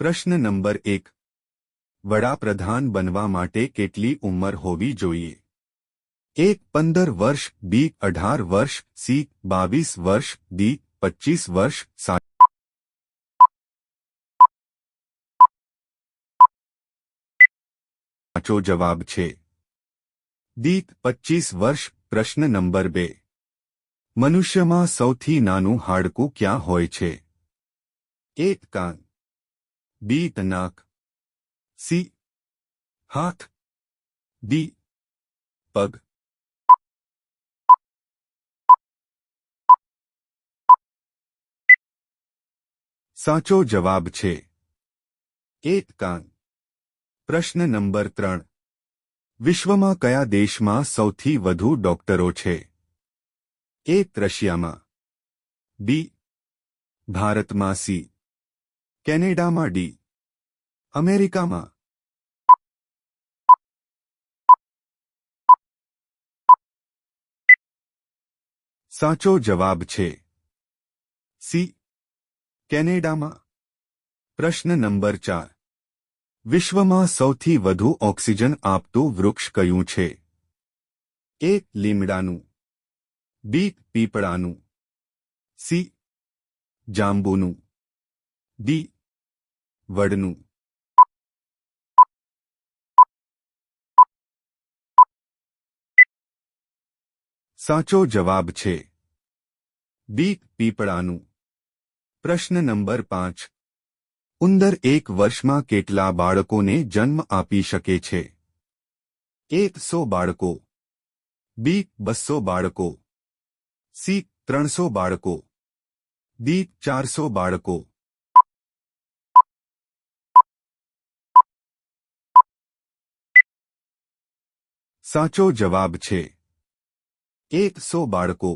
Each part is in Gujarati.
પ્રશ્ન નંબર એક વડાપ્રધાન બનવા માટે કેટલી ઉંમર હોવી જોઈએ એક પંદર વર્ષ બી અઢાર વર્ષ સી બાવીસ વર્ષ ડી પચીસ વર્ષ સા સાચો જવાબ છે દીક પચીસ વર્ષ પ્રશ્ન નંબર બે મનુષ્યમાં સૌથી નાનું હાડકું ક્યાં હોય છે એક કાન B. Naak C. Haath D. Pag સાચો જવાબ છે એક કાન પ્રશ્ન નંબર ત્રણ વિશ્વમાં કયા દેશમાં સૌથી વધુ ડોક્ટરો છે એક રશિયામાં બી ભારતમાં સી કેનેડામાં ડી અમેરિકામાં સાચો જવાબ છે સી કેનેડામાં પ્રશ્ન નંબર ચાર વિશ્વમાં સૌથી વધુ ઓક્સિજન આપતું વૃક્ષ કયું છે એ લીમડાનું બી પીપળાનું સી જાંબુનું ડી વડનું સાચો જવાબ છે બીક પીપળાનું પ્રશ્ન નંબર પાંચ ઉંદર એક વર્ષમાં કેટલા બાળકોને જન્મ આપી શકે છે એકસો બાળકો બી બસો બાળકો સી ત્રણસો બાળકો ડી ચારસો બાળકો साचो जवाब छे एक सौ बाड़को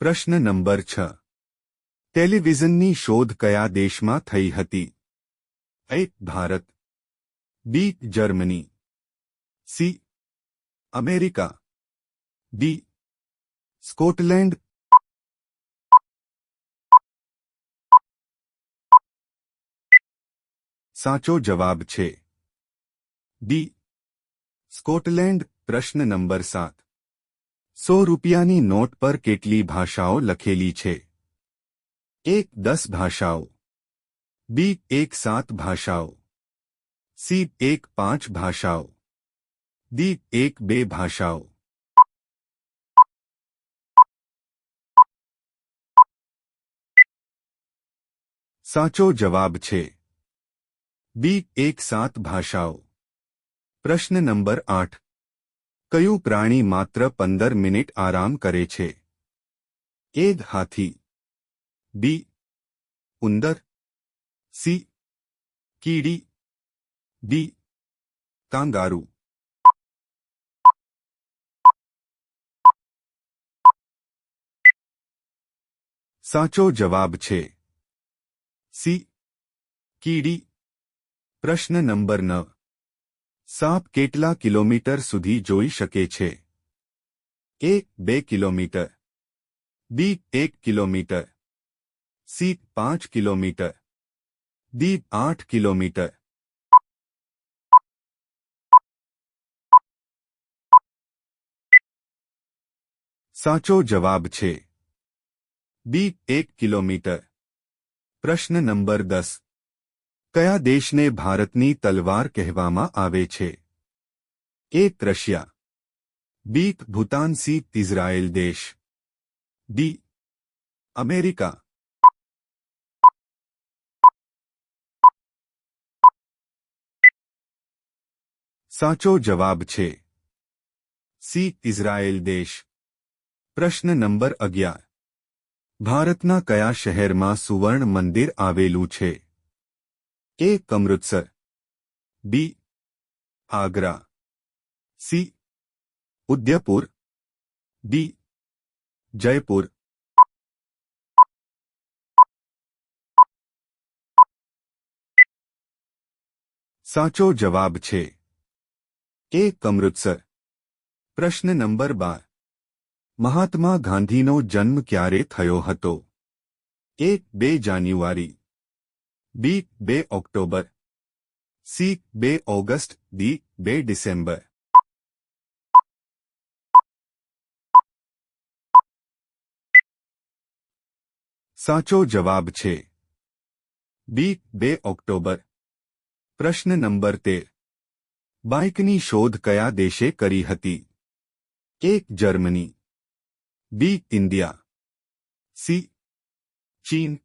प्रश्न नंबर छ टेलिविजन नी शोध क्या देश में थी थी एक Bharat B Germany C America D Scotland साचो जवाब छे डी स्कॉटलैंड प्रश्न नंबर सात सौ रुपयानी नोट पर केटली भाषाओ लखेली छे एक दस भाषाओ बी एक सात भाषाओ सी एक पांच भाषाओ दी एक बे भाषाओ साचो जवाब छे बी एक सात भाषाओं પ્રશ્ન નંબર આઠ કયું પ્રાણી માત્ર પંદર મિનિટ આરામ કરે છે એ હાથી બી ઉંદર સી કીડી ડી કાંગારૂ સાચો જવાબ છે સી કીડી પ્રશ્ન નંબર નવ सब કેટલા કિલોમીટર સુધી જોઈ શકે છે A 1.2 kilometre B 1 kilometre C 5 kilometre D 8 kilometre સાચો જવાબ છે બી 1 કિલોમીટર પ્રશ્ન નંબર 10 કયા દેશને ભારતની તલવાર કહેવામાં આવે છે એ ત્રશ્યા બીક ભૂતાન સી ઇઝરાયલ દેશ બી અમેરિકા સાચો જવાબ છે સી ઇઝરાયલ દેશ પ્રશ્ન નંબર 11 ભારત ના કયા શહેર માં સુવર્ણ મંદિર આવેલું છે के कमरुद sir B Agra C Udaipur D Jaipur સાચો જવાબ છે કે કમруд સર પ્રશ્ન નંબર 12 મહાત્મા ગાંધીનો જન્મ ક્યારે થયો હતો 2 જાન્યુઆરી बी बे ऑक्टोबर सी बे ऑगस्ट डी बे डिसेंबर साचो जवाब छे बी बे ऑक्टोबर प्रश्न नंबर तेर बाइकनी शोध क्या देशे करी हती एक जर्मनी बी इंडिया सी चीन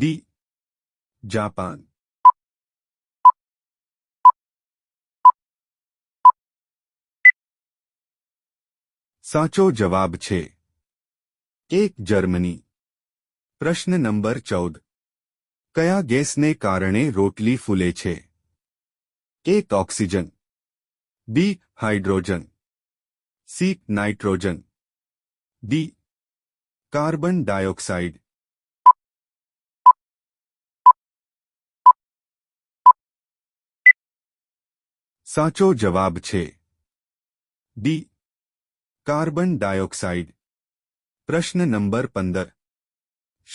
डी જાપાન સાચો જવાબ છે એક જર્મની પ્રશ્ન નંબર ચૌદ કયા ગેસને કારણે રોટલી ફૂલે છે એક oxygen B hydrogen C nitrogen D carbon dioxide સાચો જવાબ છે ડી કાર્બન ડાયોક્સાઇડ પ્રશ્ન નંબર પંદર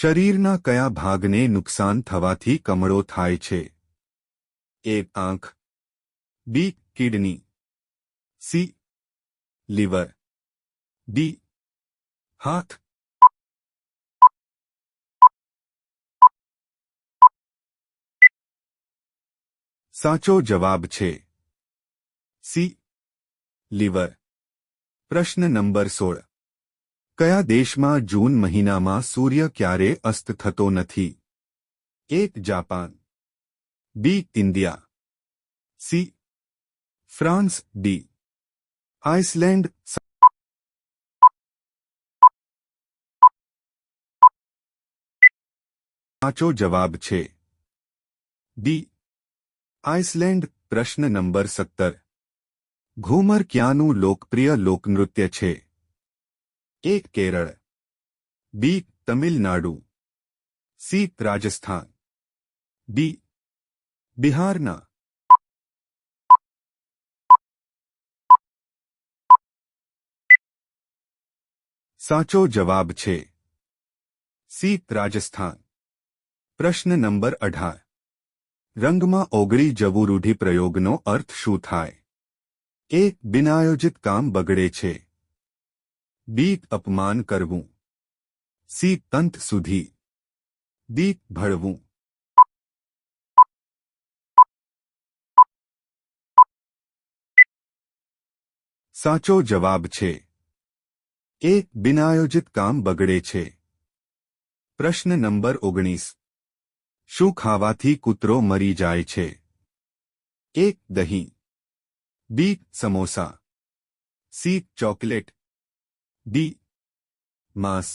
શરીરના કયા ભાગને નુકસાન થવાથી કમળો થાય છે એ આંખ B kidney C liver D હાથ સાચો જવાબ છે सी लीवर प्रश्न नंबर सोल कया देश में जून महीना में सूर्य क्य अस्त थतो नथी? एक Japan B India C France D Iceland साचो जवाब छे डी आइसलैंड प्रश्न नंबर सत्तर घूमर क्यानु लोकप्रिय लोक नृत्य छे A Kerala B Tamil Nadu C Rajasthan D Bihar ना સાચો જવાબ છે સી રાજસ્થાન પ્રશ્ન નંબર 18 રંગમાં ઓગરી જવુ રૂઠી પ્રયોગ નો અર્થ શું થાય एक बिनायोजित काम बगड़े छे बीक अपमान करवू सी तंत सुधी दीक भड़व साचो जवाब छे एक बिनायोजित काम बगड़े छे प्रश्न नंबर ओगनीस शू खावा कूतरो मरी जाए छे एक दही B samosa C chocolate D માંસ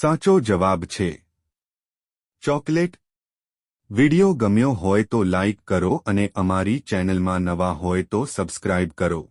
સાચો જવાબ છે ચોકલેટ વિડિયો ગમ્યો હોય તો લાઇક કરો અને અમારી ચેનલમાં નવા હોય તો સબસ્ક્રાઇબ કરો